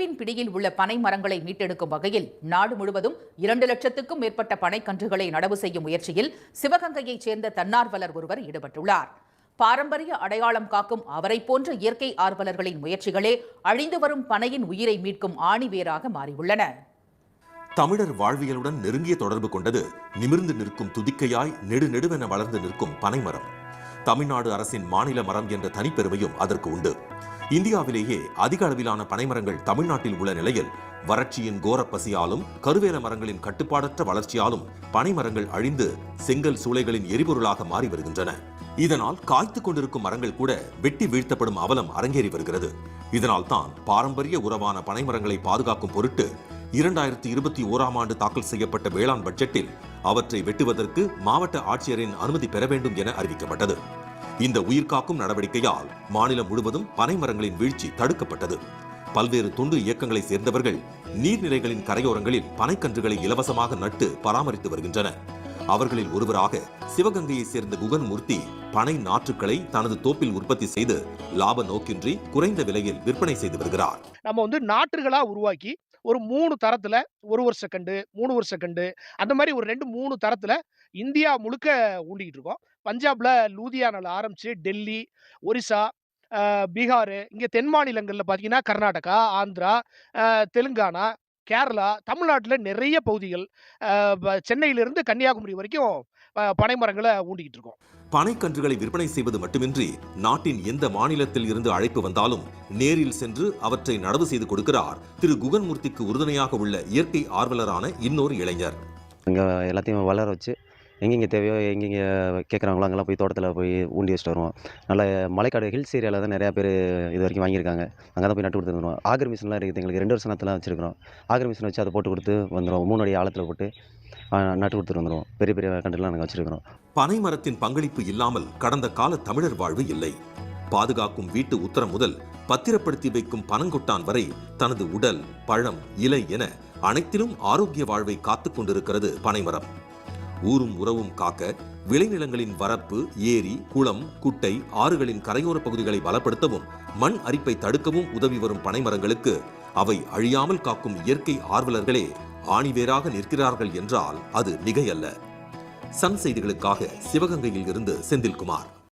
அழிவின் பிடியில் உள்ள பனை மரங்களை மீட்டெடுக்கும் வகையில் நாடு முழுவதும் இரண்டு லட்சத்துக்கும் மேற்பட்ட பனைக்கன்றுகளை நடவு செய்யும் முயற்சியில் சிவகங்கையைச் சேர்ந்த தன்னார்வலர் ஒருவர் ஈடுபட்டுள்ளார். பாரம்பரிய அடையாளம் காக்கும் அவரை போன்ற இயற்கை ஆர்வலர்களின் முயற்சிகளே அழிந்து வரும் பனையின் உயிரை மீட்கும் ஆணிவேராக மாறியுள்ளன. தமிழர் வாழ்வியலுடன் நெருங்கிய தொடர்பு கொண்டது நிமிர்ந்து நிற்கும் துதிக்கையாய் நெடுநெடுவென வளர்ந்து நிற்கும் பனைமரம் தமிழ்நாடு அரசின் மாநில மரம் என்ற தனிப்பெருமையும் அதற்கு உண்டு. இந்தியாவிலேயே அதிக அளவிலான பனைமரங்கள் தமிழ்நாட்டில் உள்ள நிலையில் வறட்சியின் கோரப்பசியாலும் கருவேல மரங்களின் கட்டுப்பாடற்ற வளர்ச்சியாலும் பனைமரங்கள் அழிந்து செங்கல் சூளைகளின் எரிபொருளாக மாறி வருகின்றன. இதனால் காய்த்து கொண்டிருக்கும் மரங்கள் கூட வெட்டி வீழ்த்தப்படும் அவலம் அரங்கேறி வருகிறது. இதனால் தான் பாரம்பரிய உறவான பனைமரங்களை பாதுகாக்கும் பொருட்டு இரண்டாயிரத்தி இருபத்தி ஓராம் ஆண்டு தாக்கல் செய்யப்பட்ட வேளாண் பட்ஜெட்டில் அவற்றை வெட்டுவதற்கு மாவட்ட ஆட்சியரின் அனுமதி பெற வேண்டும் என அறிவிக்கப்பட்டது. இந்த உயிர்காக்கும் நடவடிக்கையால் மாநிலம் முழுவதும் பனைமரங்களின் வீழ்ச்சி தடுக்கப்பட்டது. பல்வேறு தொண்டு இயக்கங்களை சேர்ந்தவர்கள் நீர்நிலைகளின் கரையோரங்களில் பனைக்கன்றுகளை இலவசமாக நட்டு பராமரித்து வருகின்றனர் அவர்களில் ஒருவராக சிவகங்கையை சேர்ந்த குகன் மூர்த்தி பனை நாற்றுக்களை தனது தோப்பில் உற்பத்தி செய்து லாப நோக்கின்றி குறைந்த விலையில் விற்பனை செய்து வருகிறார். நம்ம வந்து நாற்றுகளா உருவாக்கி ஒரு மூணு தரத்துல ஒரு ஒரு செகண்டு மூணு ஒரு செகண்டு அந்த மாதிரி ஒரு ரெண்டு மூணு தரத்துல இந்தியா முழுக்க ஊண்டிக்கிட்டு இருக்கோம். பஞ்சாப்ல லூதியானால ஆரம்பிச்சு டெல்லி ஒரிசா பீகார் இங்க தென் மாநிலங்கள்ல பாத்தீங்கன்னா கர்நாடகா ஆந்திரா தெலுங்கானா கேரளா தமிழ்நாட்டுல நிறைய பகுதிகள் சென்னையிலிருந்து கன்னியாகுமரி வரைக்கும் பனைமரங்களை ஊண்டிக்கிட்டு இருக்கோம். பனைக்கன்றுகளை விற்பனை செய்வது மட்டுமின்றி நாட்டின் எந்த மாநிலத்தில் இருந்து அழைப்பு வந்தாலும் நேரில் சென்று அவற்றை நடவு செய்து கொடுக்கிறார் திரு. குகன்மூர்த்திக்கு உறுதுணையாக உள்ள இயற்கை ஆர்வலரான இன்னொரு இளைஞர். இங்கே எல்லாத்தையும் வளர வச்சு எங்கெங்கே தேவையோ எங்கெங்கே கேட்குறாங்களோ அங்கெல்லாம் போய் தோட்டத்தில் போய் ஊண்டி வச்சுட்டு வருவோம். நல்ல மலைக்காடு ஹில்ஸ் ஏரியாவில் தான் நிறையா பேர் இது வரைக்கும் வாங்கியிருக்காங்க. அங்கே தான் போய் நட்டு கொடுத்து வந்துடுவோம் ஆகர் மிஷின்லாம் இருக்குது. எங்களுக்கு ரெண்டு வருஷம் நட்டுலாம் வச்சுருக்கிறோம். ஆகர் மிஷின் வச்சு அதை போட்டு கொடுத்து வந்துடுவோம் மூணு அடி ஆழத்தில் போட்டு நட்டு கொடுத்துட்டு வந்துடுவோம் பெரிய பெரிய கண்டுலாம் நாங்கள் வச்சுருக்கிறோம். பனை மரத்தின் பங்களிப்பு இல்லாமல் கடந்த கால தமிழர் வாழ்வு இல்லை. பாதுகாக்கும் வீட்டு உத்தரம் முதல் பத்திரப்படுத்தி வைக்கும் பனங்கொட்டான் வரை தனது உடல் பழம் இலை என அனைத்திலும் ஆரோக்கிய வாழ்வை காத்துக் கொண்டிருக்கிறது பனைமரம் ஊரும் உறவும் காக்க விளைநிலங்களின் வரப்பு ஏரி குளம் குட்டை ஆறுகளின் கரையோர பகுதிகளை பலப்படுத்தவும் மண் அரிப்பை தடுக்கவும் உதவி வரும் பனைமரங்களுக்கு அவை அழியாமல் காக்கும் இயற்கை ஆர்வலர்களே ஆணிவேராக நிற்கிறார்கள் என்றால் அது மிகையல்ல. சன் செய்திகளுக்காக சிவகங்கையில் இருந்து செந்தில்குமார்.